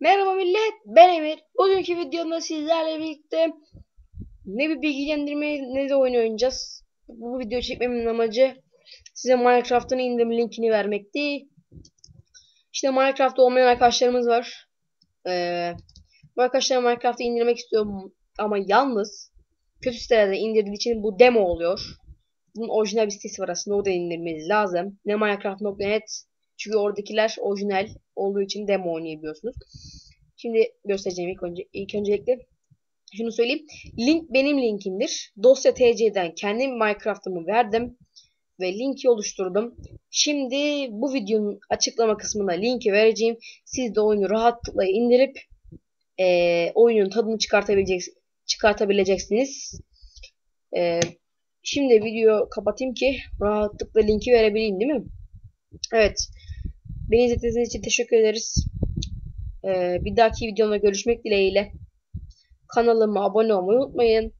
Merhaba millet, ben Emir. Bugünkü videomda sizlerle birlikte ne bir bilgilendirme ne de oyun oynayacağız. Bu videoyu çekmemin amacı size Minecraft'ın indirim linkini vermekti. İşte Minecraft'ta olmayan arkadaşlarımız var. Ee, bu arkadaşlar Minecraft'ı indirmek istiyorum ama yalnız kötü sitelerde indirdiği için bu demo oluyor. Bunun orijinal bir sitesi var aslında orada indirmeniz lazım. Ne Minecraft.net çünkü oradakiler orijinal olduğu için demo oynayabiliyorsunuz. Şimdi göstereceğim ilk önce ilk öncelikle şunu söyleyeyim. Link benim linkimdir. Dosya TC'den kendim Minecraft'ımı verdim ve linki oluşturdum. Şimdi bu videonun açıklama kısmına linki vereceğim. Siz de oyunu rahatlıkla indirip e, oyunun tadını çıkartabilecek, çıkartabileceksiniz. E, şimdi video kapatayım ki rahatlıkla linki verebileyim değil mi? Evet. Beni izlediğiniz için teşekkür ederiz. Ee, bir dahaki videomda görüşmek dileğiyle. Kanalıma abone olmayı unutmayın.